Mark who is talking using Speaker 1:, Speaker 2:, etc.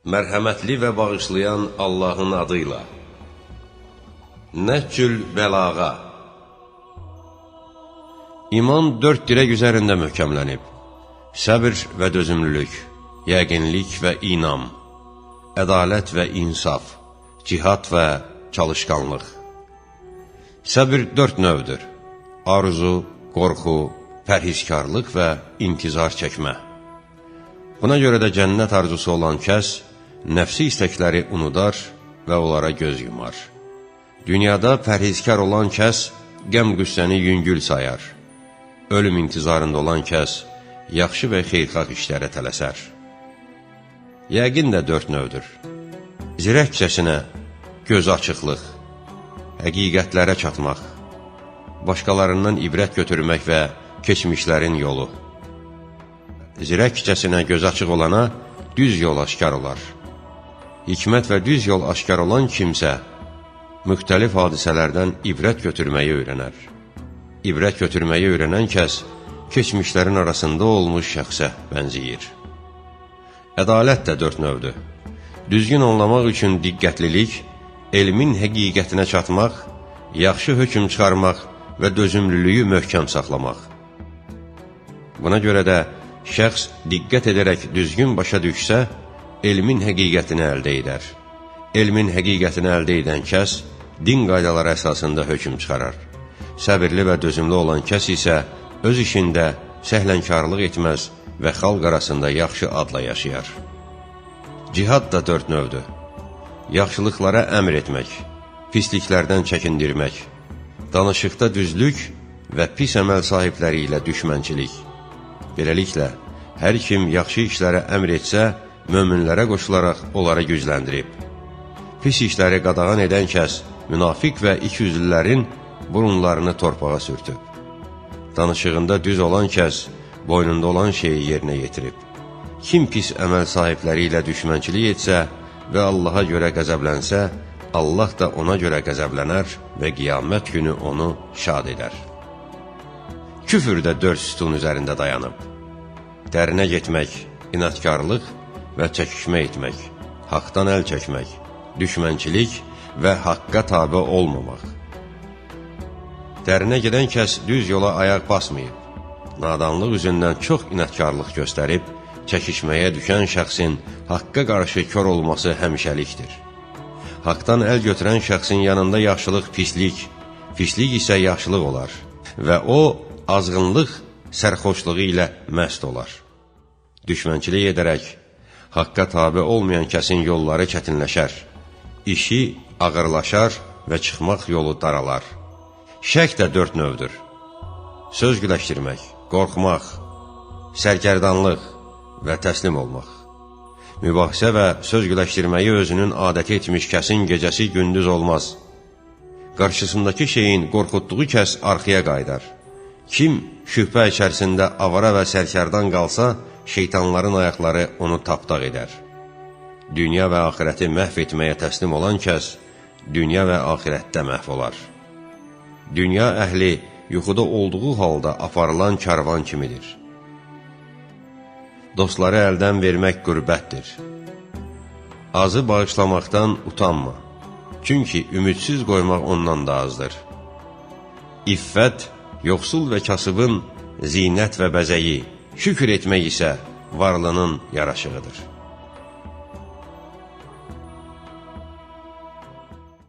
Speaker 1: Mərhəmətli və bağışlayan Allahın adıyla. Nəhcül bəlağa İman dörd dirək üzərində möhkəmlənib. Səbr və dözümlülük, yəqinlik və inam, ədalət və insaf, cihad və çalışqanlıq. Səbr dörd növdür. Arzu, qorxu, pərhizkarlıq və intizar çəkmə. Buna görə də cənnət arzusu olan kəs, nəfsi istəkləri unudar və onlara göz yumar. Dünyada pərhizkar olan kəs, qəm-qüssəni yüngül sayar. Ölüm intizarında olan kəs, yaxşı və xeyrxalq işlərə tələsər. Yəqin də dörd növdür. Zirəkcəsinə göz açıqlıq, həqiqətlərə çatmaq, başqalarından ibrət götürmək və keçmişlərin yolu. Zirəkcəsinə göz açıq olana düz yol aşkar olar. Hikmət və düz yol aşkar olan kimsə, müxtəlif hadisələrdən ibrət götürməyi öyrənər. İbrət götürməyi öyrənən kəs, keçmişlərin arasında olmuş şəxsə bənziyir. Ədalət də dörd növdür. Düzgün anlamaq üçün diqqətlilik, elmin həqiqətinə çatmaq, yaxşı hökm çıxarmaq və dözümlülüyü möhkəm saxlamaq. Buna görə də şəxs diqqət edərək düzgün başa düşsə, elmin həqiqətini əldə edər. Elmin həqiqətini əldə edən kəs din qaydaları əsasında hökm çıxarar. Səbirli və dözümlü olan kəs isə öz işində səhlənkarlıq etməz və xalq arasında yaxşı adla yaşayar. Cihad da dörd növdür. Yaxşılıqlara əmr etmək, pisliklərdən çəkindirmək, danışıqda düzlük və pis əməl sahibləri ilə düşmənçilik. Beləliklə, hər kim yaxşı işlərə əmr etsə, möminlərə qoşularaq onları gücləndirib. Pis işləri qadağan edən kəs, münafiq və ikiyüzlülərin burunlarını torpağa sürtüb. Danışığında düz olan kəs, boynunda olan şeyi yerinə yetirib. Kim pis əməl sahibləri ilə düşmənçilik etsə və Allaha görə qəzəblənsə, Allah da ona görə qəzəblənər və qiyamət günü onu şad edər. Küfür də dörd sütun üzərində dayanıb. Dərinə getmək, inatkarlıq və çəkişmə etmək, haqdan əl çəkmək, düşmənçilik və haqqa tabi olmamaq. Dərinə gedən kəs düz yola ayaq basmayıb. Nadanlıq üzündən çox inatkarlıq göstərib, çəkişməyə düşən şəxsin haqqa qarşı kör olması həmişəlikdir. Haqdan əl götürən şəxsin yanında yaxşılıq pislik, pislik isə yaxşılıq olar və o, azğınlıq sərxoşluğu ilə məst olar. Düşmənçilik edərək, haqqa tabi olmayan kəsin yolları çətinləşər, işi ağırlaşar və çıxmaq yolu daralar. Şək də dörd növdür. Söz güləşdirmək, qorxmaq, sərgərdanlıq və təslim olmaq. Mübahisə və söz güləşdirməyi özünün adəti etmiş kəsin gecəsi gündüz olmaz. Qarşısındakı şeyin qorxutduğu kəs arxaya qaydar. Kim şübhə içərisində avara və sərkərdan qalsa, şeytanların ayaqları onu tapdaq edər. Dünya və axirəti məhv etməyə təslim olan kəs, dünya və axirətdə məhv olar. Dünya əhli yuxuda olduğu halda aparılan karvan kimidir. Dostları əldən vermək qürbətdir. Azı bağışlamaqdan utanma. Çünki ümidsiz qoymaq ondan da azdır. İffət, yoxsul və kasıbın zinət və bəzəyi, şükür etmək isə varlının yaraşığıdır.